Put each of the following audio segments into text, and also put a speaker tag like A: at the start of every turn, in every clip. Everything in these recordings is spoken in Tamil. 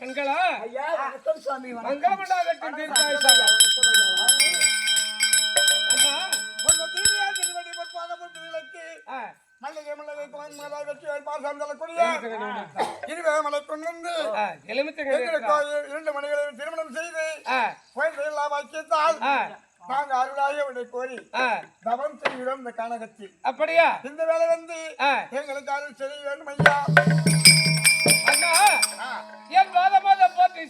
A: மங்களா
B: ஐயா வணக்கம் சுவாமி.
C: மங்கள மண்டபத்தில் தீர்த்தாய்
A: சுவாமி
C: மல்லிகை மல்லிகை கோயில் வெற்றி கொண்டு வந்து இரண்டு திருமணம் செய்து வாக்கியத்தால் அருளாக விடை கோரி தவம் செய்கிறோம் இந்த கானகத்தில்.
A: அப்படியா?
C: இந்த வேலை வந்து எங்களுக்கு அருள் செய்ய வேண்டும் ஐயா.
A: அண்ணா என் மாத மாத போற்றி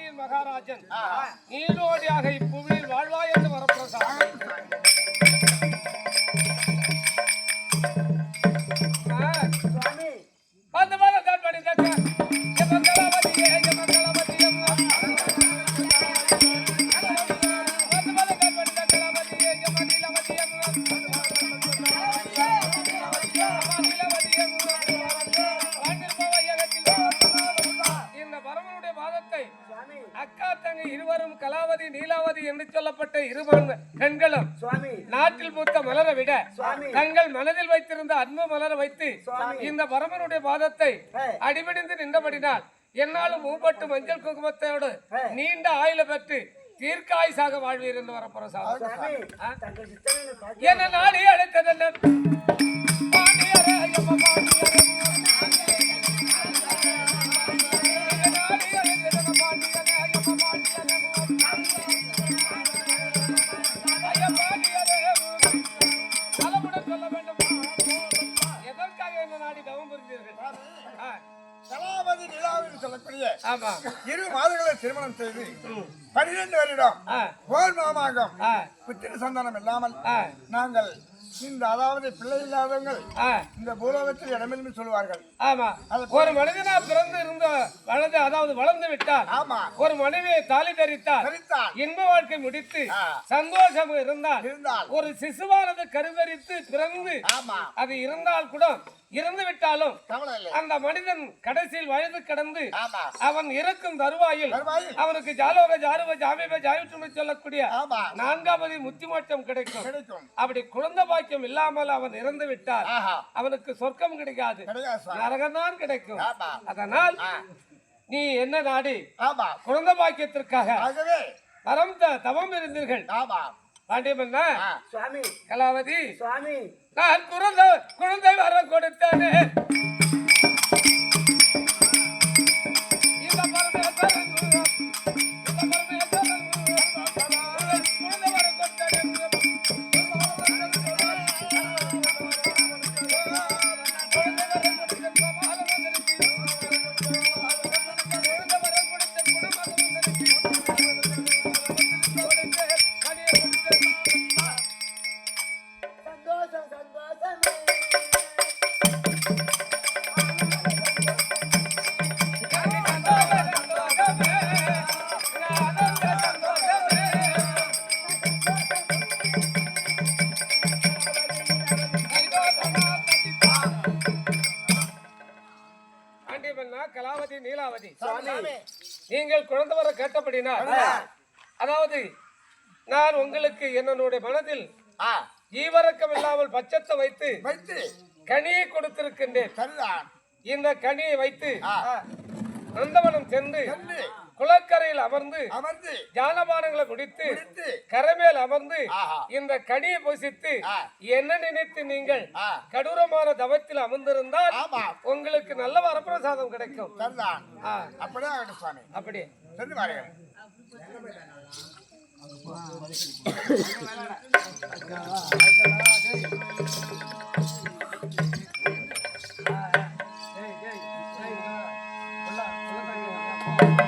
A: பாண்டியன் மகாராஜன் நீரோடியாக இப்புவியில் வாழ்வாய் கலாவதி நீலாவதி என்று சொல்லப்பட்ட பெண்களும்
B: சுவாமி
A: நாட்டில் பூத்த மலரை விட. தங்கள் மனதில் வைத்திருந்த அன்பு மலர வைத்து. இந்த பரமனுடைய பாதத்தை. அடிபடிந்து நின்றபடினால் என்னாலும் மூப்பட்டு மஞ்சள் குங்குமத்தோடு. நீண்ட ஆயுள பெற்று தீர்க்காயுசாக வாழ்வீர் என்று
B: சித்தனை பார்க்க
A: என்ன நாடி அழைத்ததென்ன என்ன நாடி தவம் புரிந்தீர்கள் ஆ,
C: கலாபதி நிலாவில் சொல்லக்கூடிய இரு மாதங்களை திருமணம் செய்து பன்னிரண்டு வருடம் போர் மாமாகம் புத்திர சந்தானம் இல்லாமல் நாங்கள் இந்த அதாவது பிள்ளை இல்லாதவங்கள். இந்த பூலோகத்தில் இடமிருந்து சொல்வார்கள்
A: ஆமா. ஒரு மனிதனா பிறந்து இருந்த வளர்ந்து அதாவது வளர்ந்து விட்டால்
C: ஆமா.
A: ஒரு மனைவியை தாலி தரித்தால் இன்ப வாழ்க்கை முடித்து. சந்தோஷம் இருந்தால்
C: இருந்தால்.
A: ஒரு சிசுவானது கருதரித்து பிறந்து
C: ஆமா.
A: அது இருந்தால் கூட இறந்து விட்டாலும் அந்த மனிதன் கடைசியில் வயது கடந்து அவன் இறக்கும் தருவாயில் அவனுக்கு ஜாலோக ஜாருவ ஜாமிப ஜாவிட்டு சொல்லக்கூடிய
C: ஆமா.
A: நான்காவது முத்திமோட்சம் கிடைக்கும்.
C: கிடைக்கும்.
A: அப்படி குழந்தை பாக்கியம் இல்லாமல் அவன் இறந்து விட்டால்
C: ஆஹா.
A: அவனுக்கு சொர்க்கம் கிடைக்காது. நரகம்தான் கிடைக்கும். அதனால். நீ என்ன நாடி? குழந்தை பாக்கியத்திற்காக
C: ஆகவே.
A: வரம் தவம் இருந்தீர்கள்.
C: ஆமா.
A: பாண்டியமன்னா.
B: சுவாமி.
A: கலாவதி.
B: சுவாமி.
A: நான் குழந்தை குழந்தை வரம் கொடுத்தேனே.
C: சுவாமி
A: நீங்கள் குழந்தை வர கேட்டபடினால் அதாவது நான் உங்களுக்கு என்னுடைய மனதில் ஈவரக்கம் இல்லாமல் பச்சத்தை வைத்து
C: வைத்து
A: கனியை கொடுத்திருக்கின்றேன். இந்த கனியை வைத்து நந்தவனம் சென்று குளக்கரையில் அமர்ந்து
C: அமர்ந்து
A: ஜானபானங்களை குடித்து கரைமேல் அமர்ந்து இந்த கனியை புசித்து என்ன நினைத்து நீங்கள் கடூரமான தவத்தில் அமர்ந்திருந்தால் உங்களுக்கு நல்ல வரப்பிரசாதம் கிடைக்கும். அப்படி
C: Thank you.